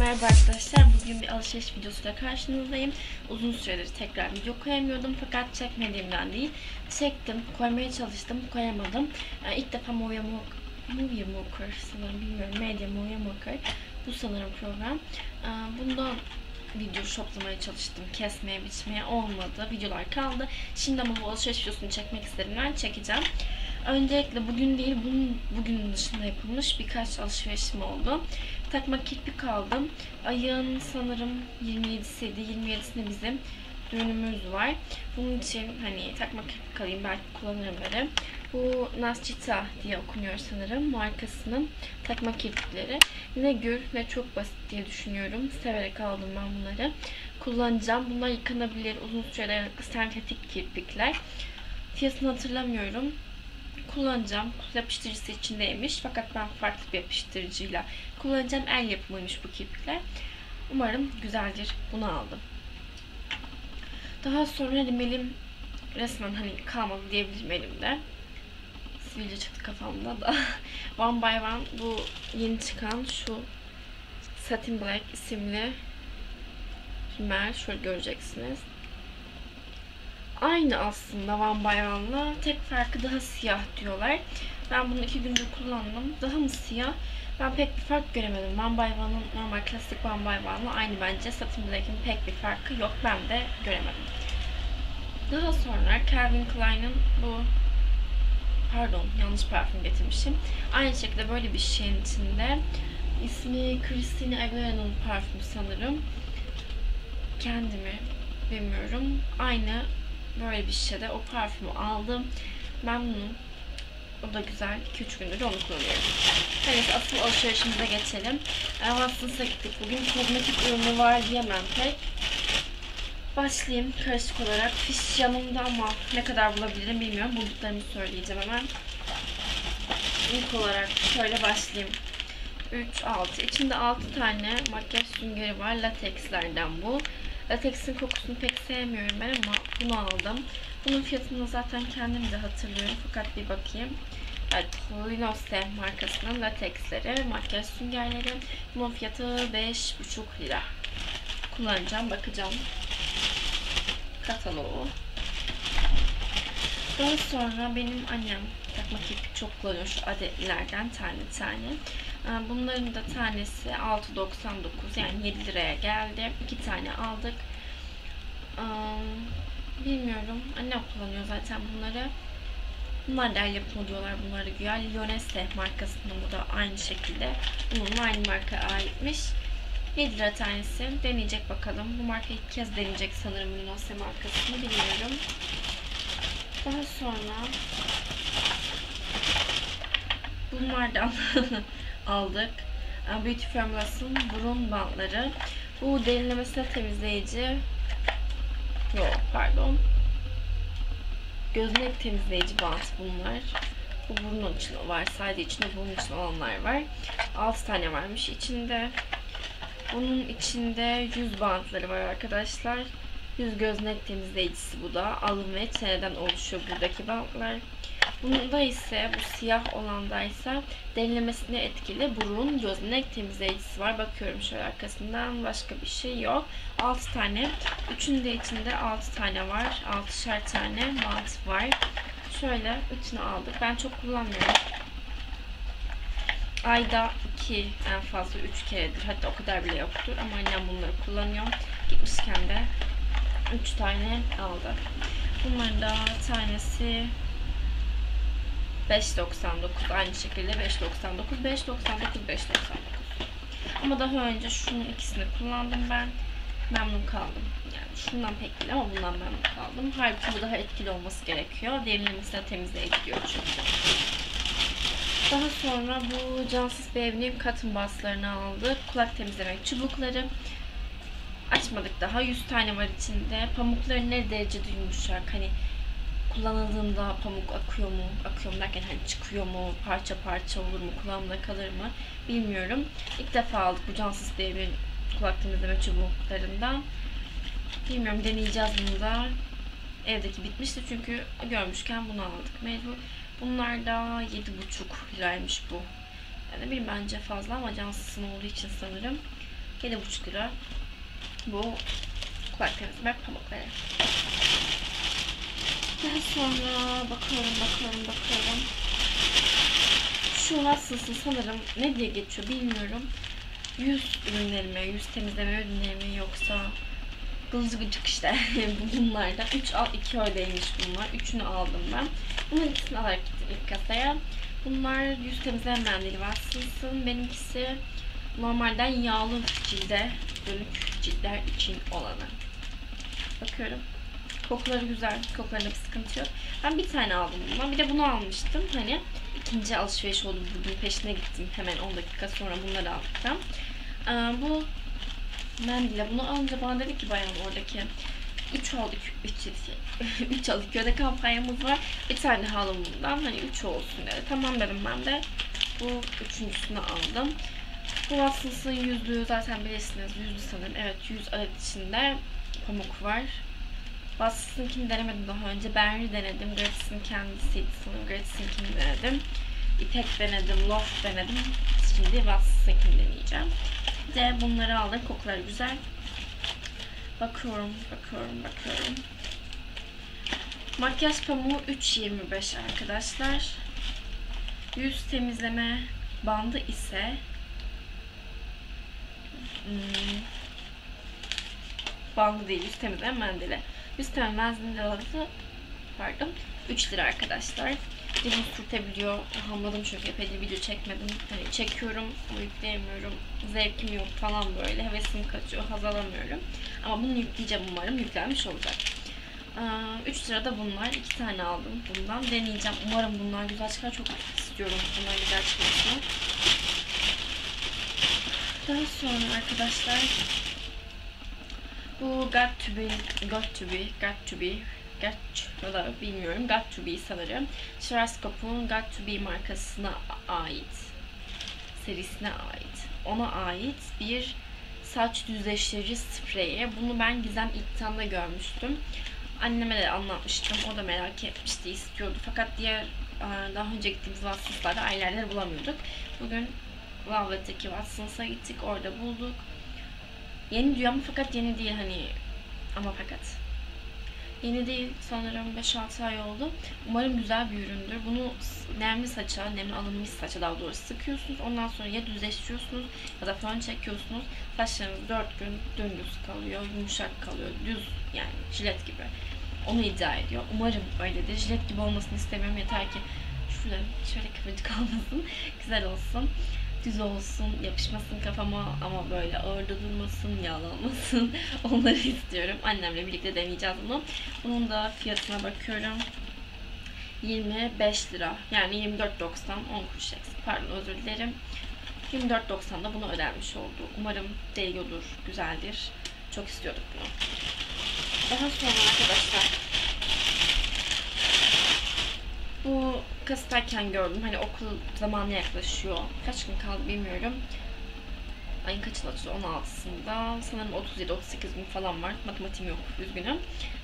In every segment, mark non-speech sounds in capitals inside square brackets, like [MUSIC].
Merhaba arkadaşlar. Bugün bir alışveriş videosuyla karşınızdayım. Uzun süredir tekrar video koyamıyordum fakat çekmediğimden değil. Çektim, koymaya çalıştım, koyamadım. Yani ilk defa Movie Mo- Movie Maker sanırım bilmiyorum. Media Movie Maker. Bu sanırım program. Ee, Bundan video shoplamaya çalıştım. Kesmeye, biçmeye olmadı. Videolar kaldı. Şimdi ama bu alışveriş videosunu çekmek istedim. Ben çekeceğim. Öncelikle bugün değil, bunun bugün dışında yapılmış birkaç alışverişim oldu. Takma kirpik aldım. Ayın sanırım 27'siydi. 27'sinde bizim düğünümüz var. Bunun için hani takma kirpik alayım belki kullanırım dedim. Bu Nascita diye okunuyor sanırım markasının takma kirpikleri. Ne gür ne çok basit diye düşünüyorum. Severek aldım ben bunları. Kullanacağım. Bunlar yıkanabilir, uzun süre dayanıklı sentetik kirpikler. Fiyatını hatırlamıyorum kullanacağım. Yapıştırıcısı içindeymiş. Fakat ben farklı bir yapıştırıcıyla kullanacağım. El yapımıymış bu kirpikler. Umarım güzeldir. Bunu aldım. Daha sonra rimelim resmen hani kalmadı diyebilirim elimde. Sivilce çıktı kafamda da. [LAUGHS] one by one bu yeni çıkan şu Satin Black isimli rimel. Şöyle göreceksiniz. Aynı aslında by One'la. Tek farkı daha siyah diyorlar. Ben bunu iki gündür kullandım. Daha mı siyah? Ben pek bir fark göremedim. By One'ın normal klasik by One'la aynı bence. Satin Black'in pek bir farkı yok. Ben de göremedim. Daha sonra Calvin Klein'in bu pardon yanlış parfüm getirmişim. Aynı şekilde böyle bir şeyin içinde. İsmi Christina Aguilera'nın parfümü sanırım. Kendimi bilmiyorum. Aynı böyle bir şişede o parfümü aldım. Memnunum. O da güzel. 2-3 gündür onu kullanıyorum. Neyse asıl alışverişimize geçelim. Avansınız'a gittik. Bugün kozmetik ürünü var diyemem pek. Başlayayım karışık olarak. Fiş yanımda ama ne kadar bulabilirim bilmiyorum. Bulduklarımı söyleyeceğim hemen. İlk olarak şöyle başlayayım. 3, 6. İçinde 6 tane makyaj süngeri var. Latekslerden bu. Latex'in kokusunu pek sevmiyorum ben ama bunu aldım. Bunun fiyatını zaten kendim de hatırlıyorum fakat bir bakayım. Evet, Linose markasının latexleri, makyaj süngerleri. Bunun fiyatı 5,5 lira. Kullanacağım, bakacağım. Kataloğu. Daha sonra benim annem takma kirpik çok kullanıyor şu adetlerden tane tane. Ee, Bunların da tanesi 6.99 yani 7 liraya geldi. İki tane aldık. Ee, Bilmiyorum. Annem kullanıyor zaten bunları. Bunlar da el yapımı diyorlar bunları güya. Lyonese markasının bu da aynı şekilde. Bunun aynı marka aitmiş. 7 lira tanesi. Deneyecek bakalım. Bu marka ilk kez deneyecek sanırım Lyonese markasını bilmiyorum. Daha sonra bunlardan [LAUGHS] aldık. Beauty Formulas'ın burun bantları. Bu derinlemesine temizleyici yok pardon gözünek temizleyici bant bunlar. Bu burnun için var. Sadece içinde bunun için olanlar var. 6 tane varmış içinde. Bunun içinde yüz bantları var arkadaşlar. Yüz göznek temizleyicisi bu da. Alın ve çeneden oluşuyor buradaki bantlar. Bunda ise bu siyah olanda ise derinlemesine etkili burun göznek temizleyicisi var. Bakıyorum şöyle arkasından başka bir şey yok. 6 tane. Üçünün de içinde 6 tane var. 6'şer tane bant var. Şöyle üçünü aldık. Ben çok kullanmıyorum. Ayda 2 en fazla 3 keredir. Hatta o kadar bile yoktur. Ama annem bunları kullanıyor. Gitmişken de 3 tane aldı. Bunların da tanesi 5.99 aynı şekilde 5.99 5.99 5.99 ama daha önce şunun ikisini kullandım ben. Memnun kaldım. Yani şundan pek değil ama bundan memnun kaldım. Halbuki bu daha etkili olması gerekiyor. Derinlemesine temizleyici diyor çünkü. Daha sonra bu cansız Beverly Cotton Buds'larını aldık kulak temizlemek çubukları. Açmadık daha. 100 tane var içinde. Pamukları ne derecede yumuşak hani kullanıldığında pamuk akıyor mu, akıyor mu derken hani çıkıyor mu, parça parça olur mu, kulağımda kalır mı bilmiyorum. İlk defa aldık bu cansız diye bir kulak temizleme çubuklarından. Bilmiyorum deneyeceğiz bunu da. Evdeki bitmişti çünkü görmüşken bunu aldık mecbur. Bunlar da 7,5 liraymış bu. Yani bir bence fazla ama cansızın olduğu için sanırım. 7,5 lira. Bu kulak temizleme pamukları. Daha sonra bakıyorum, bakıyorum, bakıyorum. Şu nasılsın sanırım ne diye geçiyor bilmiyorum. Yüz ürünleri mi, yüz temizleme ürünleri mi yoksa gılcı gıcık işte [LAUGHS] bunlardan. 3 al 2 ödeymiş bunlar. Üçünü aldım ben. Bunun ikisini alarak gittim ilk kasaya. Bunlar yüz temizleme mendili Watsons'ın. Benimkisi normalden yağlı cilde, dönük ciltler için olanı. Bakıyorum. Kokuları güzel. Kokularında bir sıkıntı yok. Ben bir tane aldım bundan. Bir de bunu almıştım. Hani ikinci alışveriş oldu. Bugün peşine gittim. Hemen 10 dakika sonra bunları aldım. Ee, bu mendile bunu alınca bana dedi ki bayan oradaki 3 al 3 3 al 2 öde kampanyamız var. Bir tane halım bundan. Hani 3 olsun dedi. Tamam dedim ben de. Bu üçüncüsünü aldım. Bu Watsons'ın yüzlüğü zaten bilirsiniz. Yüzlü sanırım. Evet 100 adet içinde pamuk var. Watsons'ınkini denemedim daha önce. Benry denedim. Gratis'in kendisiydi sanırım. Gratis'inkini denedim. İpek denedim. Loft denedim. Şimdi Watsons'ınkini deneyeceğim. Bir de bunları aldım. Kokuları güzel. Bakıyorum, bakıyorum, bakıyorum. Makyaj pamuğu 3.25 arkadaşlar. Yüz temizleme bandı ise hmm, bandı değil, yüz temizleme mendili. Yüz temizleme mendili pardon 3 lira arkadaşlar. Dilim sürtebiliyor. Hamladım çünkü epeyce video çekmedim. Hani çekiyorum ama yükleyemiyorum. Zevkim yok falan böyle. Hevesim kaçıyor. Haz alamıyorum. Ama bunu yükleyeceğim umarım. Yüklenmiş olacak. 3 lira da bunlar. 2 tane aldım bundan. Deneyeceğim. Umarım bunlar güzel çıkar. Çok istiyorum bunlar güzel çıkmasını. Daha sonra arkadaşlar bu got to be, got to be, got to be Got ya da bilmiyorum. Got to be sanırım. Schwarzkopf'un Got to be markasına ait. Serisine ait. Ona ait bir saç düzleştirici spreyi. Bunu ben Gizem İktan'da görmüştüm. Anneme de anlatmıştım. O da merak etmişti, istiyordu. Fakat diğer daha önce gittiğimiz Watsons'larda aileler bulamıyorduk. Bugün Velvet'teki Watsons'a gittik. Orada bulduk. Yeni diyor ama fakat yeni değil hani ama fakat Yeni değil sanırım 5-6 ay oldu. Umarım güzel bir üründür. Bunu nemli saça, nemli alınmış saça daha doğrusu sıkıyorsunuz. Ondan sonra ya düzleştiriyorsunuz ya da fön çekiyorsunuz. Saçlarınız 4 gün dümdüz kalıyor, yumuşak kalıyor, düz yani jilet gibi. Onu iddia ediyor. Umarım öyledir. Jilet gibi olmasını istemiyorum. Yeter ki şöyle, şöyle kıvırcık [LAUGHS] kalmasın. güzel olsun düz olsun, yapışmasın kafama ama böyle ağırda durmasın, yağlanmasın. [LAUGHS] Onları istiyorum. Annemle birlikte deneyeceğiz bunu. Bunun da fiyatına bakıyorum. 25 lira. Yani 24.90 10 kuruş eksik. Pardon özür dilerim. 24.90'da bunu ödenmiş oldu. Umarım değiyordur, güzeldir. Çok istiyorduk bunu. Daha sonra arkadaşlar bu kasıtayken gördüm. Hani okul zamanı yaklaşıyor. Kaç gün kaldı bilmiyorum. Ayın kaçında açıyor? 16'sında. Sanırım 37-38 gün falan var. Matematiğim yok. Üzgünüm.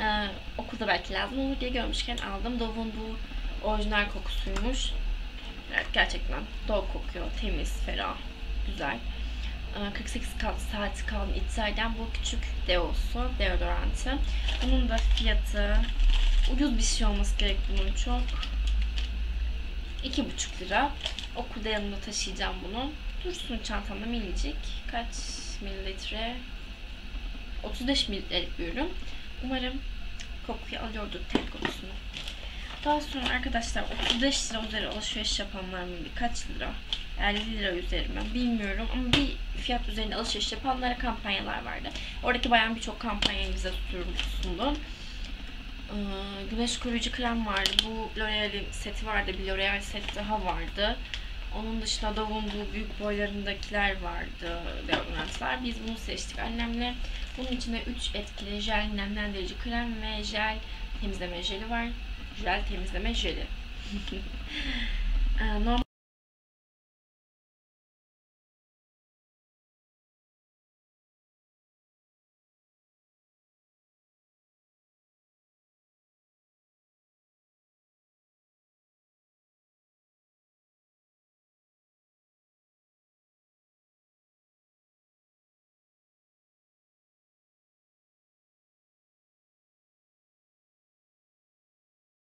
Ee, okulda belki lazım olur diye görmüşken aldım. Dove'un bu orijinal kokusuymuş. Evet gerçekten Dove kokuyor. Temiz, ferah, güzel. 48 saat kalan İtsal'den bu küçük deosu, deodorantı. Bunun da fiyatı ucuz bir şey olması gerek bunun çok. 2,5 lira. Okulda yanımda taşıyacağım bunu. Dursun çantamda minicik. Kaç mililitre? 35 mililitrelik bir ürün. Umarım kokuyu alıyordur tel kokusunu. Daha sonra arkadaşlar 35 lira üzeri alışveriş yapanlar mı? Kaç lira? 50 lira üzeri mi? Bilmiyorum ama bir fiyat üzerinde alışveriş yapanlara kampanyalar vardı. Oradaki bayan birçok kampanyayı bize sundu. Ee, güneş koruyucu krem vardı. Bu L'Oreal'in seti vardı. Bir L'Oreal set daha vardı. Onun dışında Dove'un bu büyük boylarındakiler vardı. Deodorantlar. Biz bunu seçtik annemle. Bunun içinde 3 etkili jel nemlendirici krem ve jel temizleme jeli var. Jel temizleme jeli. [LAUGHS] Ee, normal